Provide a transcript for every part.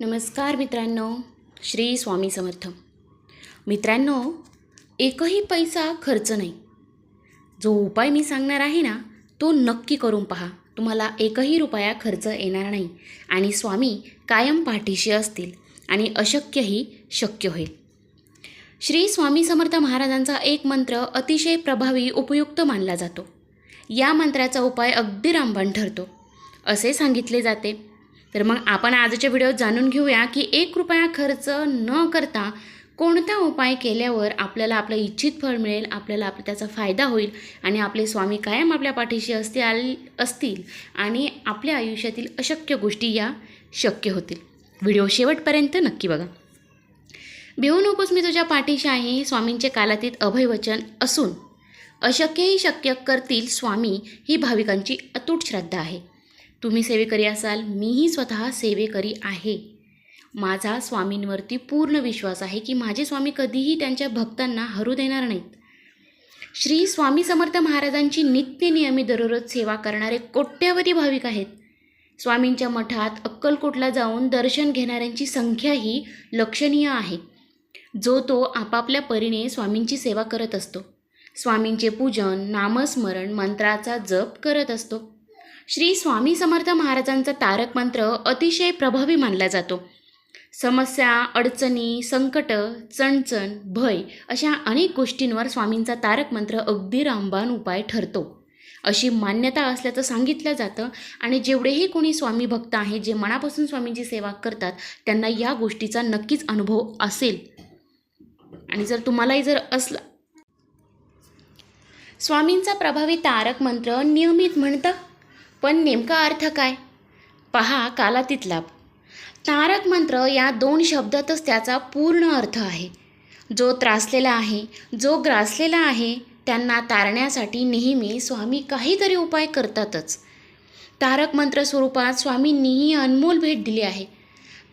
नमस्कार मित्रांनो श्री स्वामी समर्थ. मित्रांनो एकही पैसा खर्च नाही. जो उपाय मी सांगणार आहे ना तो नक्की करून पहा. तुम्हाला एकही रुपया खर्च येणार नाही आणि स्वामी कायम पाठीशी असतील आणि अशक्यही शक्य होईल. श्री स्वामी समर्थ महाराजांचा एक मंत्र अतिशय प्रभावी उपयुक्त मानला जातो. या मंत्राचा उपाय अगदी रामबाण ठरतो. असे सांगितले जाते. तर मग आपण आजच्या व्हिडिओत जाणून घेऊया की एक रुपया खर्च न करता कोणता उपाय केल्यावर आपल्याला आपलं इच्छित फळ मिळेल आपल्याला आपला त्याचा फायदा होईल आणि आपले स्वामी कायम आपल्या पाठीशी असतील असतील आणि आपल्या आयुष्यातील अशक्य गोष्टी या शक्य होतील. व्हिडिओ शेवटपर्यंत नक्की बघा. भिवू नकोस मी तुझ्या पाठीशी आहे स्वामींचे कालातीत अभयवचन असून अशक्यही शक्य करतील स्वामी ही भाविकांची अतूट श्रद्धा आहे. तुम्ही सेवेकरी असाल मीही स्वतः सेवेकरी आहे. माझा स्वामींवरती पूर्ण विश्वास आहे की माझे स्वामी कधीही त्यांच्या भक्तांना हरू देणार नाहीत. श्री स्वामी समर्थ महाराजांची नित्य नियमित दररोज सेवा करणारे कोट्यावधी भाविक आहेत. स्वामींच्या मठात अक्कलकोटला जाऊन दर्शन घेणाऱ्यांची संख्या ही लक्षणीय आहे. जो तो आपापल्या परीने स्वामींची सेवा करत असतो. स्वामींचे पूजन नामस्मरण मंत्राचा जप करत असतो. श्री स्वामी समर्थ महाराजांचा तारक मंत्र अतिशय प्रभावी मानला जातो. समस्या अडचणी संकट चणचण भय अशा अनेक गोष्टींवर स्वामींचा तारक मंत्र अगदी रामबाण उपाय ठरतो. अशी मान्यता असल्याचं सांगितलं जातं आणि जेवढेही कोणी स्वामी भक्त आहे जे मनापासून स्वामींची सेवा करतात त्यांना या गोष्टीचा नक्कीच अनुभव असेल. आणि जर तुम्हालाही जर असला स्वामींचा प्रभावी तारक मंत्र नियमित म्हणतं पण नेमका अर्थ काय? पहा कालातीत लाभ तारक मंत्र या दोन शब्दातच त्याचा पूर्ण अर्थ आहे. जो त्रासलेला आहे जो ग्रासलेला आहे त्यांना तारण्यासाठी नेहमी स्वामी काहीतरी उपाय करतातच. तारक मंत्र स्वरूपात स्वामींनीही अनमोल भेट दिली आहे.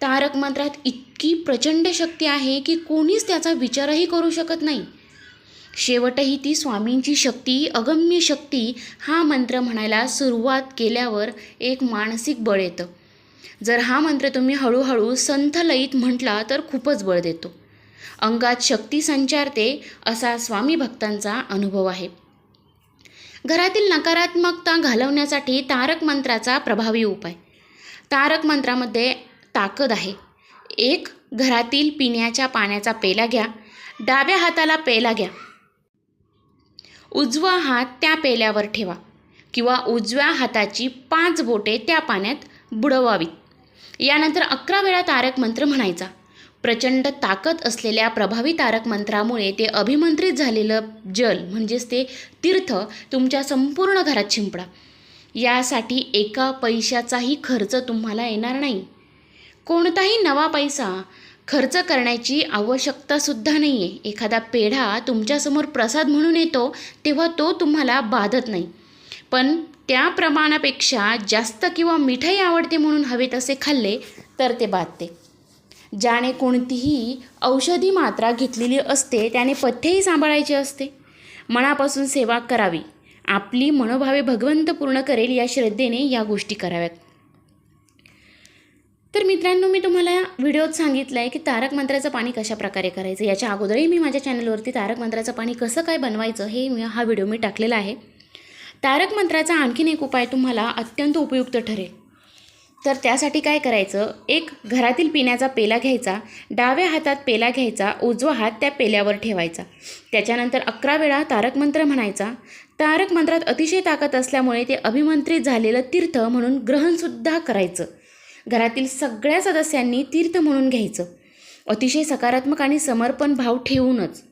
तारक मंत्रात इतकी प्रचंड शक्ती आहे की कोणीच त्याचा विचारही करू शकत नाही. शेवटही ती स्वामींची शक्ती अगम्य शक्ती हा मंत्र म्हणायला सुरुवात केल्यावर एक मानसिक बळ येतं. जर हा मंत्र तुम्ही हळूहळू संथ लयीत म्हटला तर खूपच बळ देतो. अंगात शक्ती संचारते असा स्वामी भक्तांचा अनुभव आहे. घरातील नकारात्मकता घालवण्यासाठी तारक मंत्राचा प्रभावी उपाय. तारक मंत्रामध्ये ताकद आहे. एक घरातील पिण्याच्या पाण्याचा पेला घ्या. डाव्या हाताला पेला घ्या. उजवा हात त्या पेल्यावर ठेवा किंवा उजव्या हाताची पाच बोटे त्या पाण्यात बुडवावीत. यानंतर अकरा वेळा तारक मंत्र म्हणायचा. प्रचंड ताकद असलेल्या प्रभावी तारक मंत्रामुळे ते अभिमंत्रित झालेलं जल म्हणजेच ते तीर्थ तुमच्या संपूर्ण घरात शिंपडा. यासाठी एका पैशाचाही खर्च तुम्हाला येणार नाही. कोणताही नवा पैसा खर्च करण्याची आवश्यकतासुद्धा नाही आहे एखादा पेढा तुमच्यासमोर प्रसाद म्हणून येतो तेव्हा तो तुम्हाला बाधत नाही. पण त्या प्रमाणापेक्षा जास्त किंवा मिठाई आवडते म्हणून हवे तसे खाल्ले तर ते बाधते. ज्याने कोणतीही औषधी मात्रा घेतलेली असते त्याने पथ्यही सांभाळायचे असते. मनापासून सेवा करावी. आपली मनोभावे भगवंत पूर्ण करेल या श्रद्धेने या गोष्टी कराव्यात. तर मित्रांनो मी तुम्हाला व्हिडिओत सांगितलं आहे की तारक मंत्राचं पाणी कशा प्रकारे करायचं? याच्या अगोदरही मी माझ्या चॅनलवरती तारक मंत्राचं पाणी कसं काय बनवायचं हे मी हा व्हिडिओ मी टाकलेला आहे. तारक मंत्राचा आणखीन एक उपाय तुम्हाला अत्यंत उपयुक्त ठरेल. तर त्यासाठी काय करायचं? एक घरातील पिण्याचा पेला घ्यायचा डाव्या हातात पेला घ्यायचा उजवा हात त्या पेल्यावर ठेवायचा. त्याच्यानंतर अकरा वेळा तारक मंत्र म्हणायचा. तारक मंत्रात अतिशय ताकद असल्यामुळे ते अभिमंत्रित झालेलं तीर्थ म्हणून ग्रहणसुद्धा करायचं. घरातील सगळ्या सदस्यांनी तीर्थ म्हणून घ्यायचं. अतिशय सकारात्मक आणि समर्पण भाव ठेवूनच.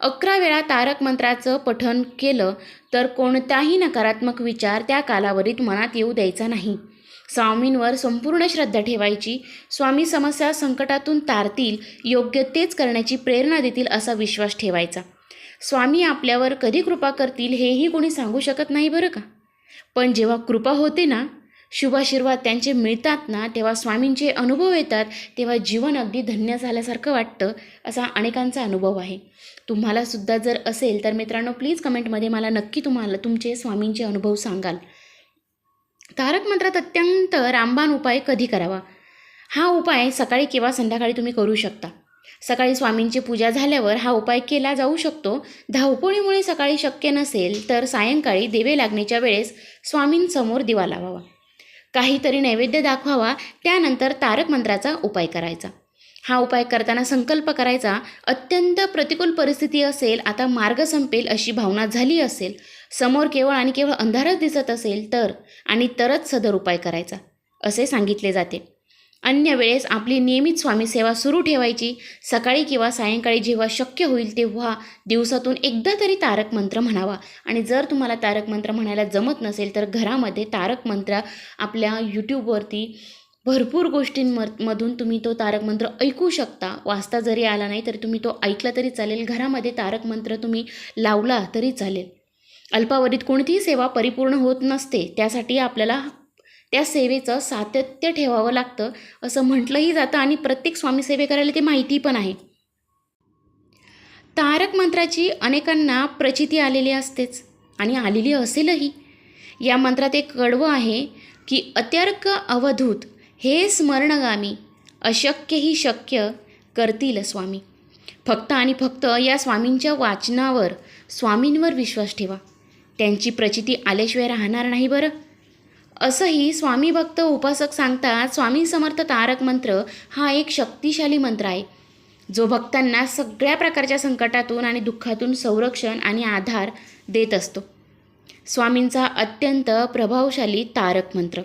अकरा वेळा तारक मंत्राचं पठण केलं तर कोणताही नकारात्मक विचार त्या कालावधीत मनात येऊ द्यायचा नाही. स्वामींवर संपूर्ण श्रद्धा ठेवायची स्वामी समस्या संकटातून तारतील योग्य तेच करण्याची प्रेरणा देतील असा विश्वास ठेवायचा. स्वामी आपल्यावर कधी कृपा करतील हेही कोणी सांगू शकत नाही बरं का? पण जेव्हा कृपा होते ना शुभाशीर्वाद त्यांचे मिळतात ना तेव्हा स्वामींचे अनुभव येतात तेव्हा जीवन अगदी धन्य झाल्यासारखं वाटतं असा अनेकांचा अनुभव आहे. तुम्हालासुद्धा जर असेल तर मित्रांनो प्लीज कमेंटमध्ये मला नक्की तुम्हाला तुमचे स्वामींचे अनुभव सांगाल. तारक मंत्रात अत्यंत रामबाण उपाय कधी करावा? हा उपाय सकाळी किंवा संध्याकाळी तुम्ही करू शकता. सकाळी स्वामींची पूजा झाल्यावर हा उपाय केला जाऊ शकतो. धावपळीमुळे सकाळी शक्य नसेल तर सायंकाळी देवे लागण्याच्या वेळेस स्वामींसमोर दिवा लावावा. काहीतरी नैवेद्य दाखवावा त्यानंतर तारक मंत्राचा उपाय करायचा. हा उपाय करताना संकल्प करायचा अत्यंत प्रतिकूल परिस्थिती असेल आता मार्ग संपेल अशी भावना झाली असेल समोर केवळ आणि केवळ अंधारच दिसत असेल तर आणि तरच सदर उपाय करायचा असे सांगितले जाते. अन्य वेळेस आपली नियमित स्वामी सेवा सुरू ठेवायची सकाळी किंवा सायंकाळी जेव्हा शक्य होईल तेव्हा दिवसातून एकदा तरी तारक मंत्र म्हणावा. आणि जर तुम्हाला तारक मंत्र म्हणायला जमत नसेल तर घरामध्ये तारक मंत्र आपल्या यूट्यूबवरती भरपूर गोष्टींमधून तुम्ही तो तारक मंत्र ऐकू शकता. वाचता जरी आला नाही तरी तुम्ही तो ऐकला तरी चालेल. घरामध्ये तारक मंत्र तुम्ही लावला तरी चालेल. अल्पावधीत कोणतीही सेवा परिपूर्ण होत नसते. त्यासाठी आपल्याला त्या सेवेचं सातत्य ठेवावं लागतं असं म्हटलंही जातं आणि प्रत्येक स्वामी सेवेकऱ्याला करायला ते माहिती पण आहे. तारक मंत्राची अनेकांना प्रचिती आलेली असतेच आणि आलेली असेलही. या मंत्रात एक कडवं आहे की अत्यर्क अवधूत हे स्मरणगामी अशक्यही शक्य करतील स्वामी. फक्त आणि फक्त या स्वामींच्या वाचनावर स्वामींवर विश्वास ठेवा. त्यांची प्रचिती आल्याशिवाय राहणार नाही बरं. असंही स्वामी भक्त उपासक सांगतात स्वामी समर्थ तारक मंत्र हा एक शक्तिशाली मंत्र आहे. जो भक्तांना सगळ्या प्रकारच्या संकटातून आणि दुःखातून संरक्षण आणि आधार देत असतो. स्वामींचा अत्यंत प्रभावशाली तारक मंत्र.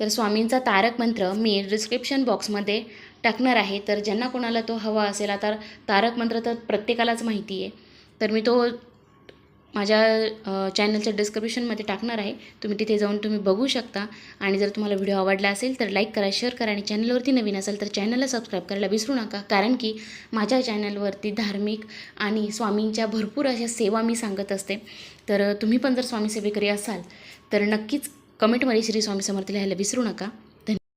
तर स्वामींचा तारक मंत्र मी डिस्क्रिप्शन बॉक्समध्ये टाकणार आहे. तर ज्यांना कोणाला तो हवा असेल आता तारक मंत्र तर प्रत्येकालाच माहिती आहे. तर मी तो माझ्या चॅनलच्या डिस्क्रिप्शनमध्ये टाकणार आहे. तुम्ही तिथे जाऊन तुम्ही बघू शकता. आणि जर तुम्हाला व्हिडिओ आवडला असेल तर लाईक करा शेअर करा आणि चॅनलवरती नवीन असेल तर चॅनलला सबस्क्राईब करायला विसरू नका. कारण की माझ्या चॅनलवरती धार्मिक आणि स्वामींच्या भरपूर अशा सेवा मी सांगत असते. तर तुम्ही पण जर स्वामी सेवेकरी असाल तर नक्कीच कमेंटमध्ये श्री स्वामी समर्थ लिहायला विसरू नका.